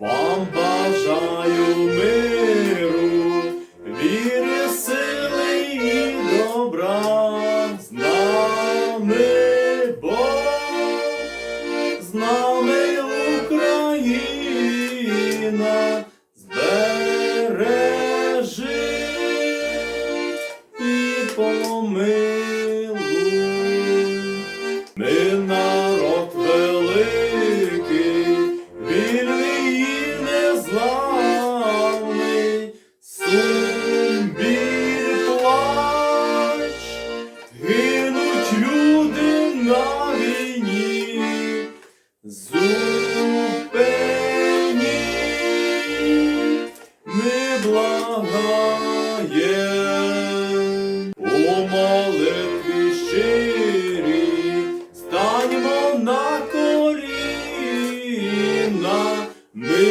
Вам бажаю миру, віри, сили і добра. З нами Бог, з нами Україна на війні. Зупиніть, ми благаєм у молитві щирі, станьмо на коліна, ми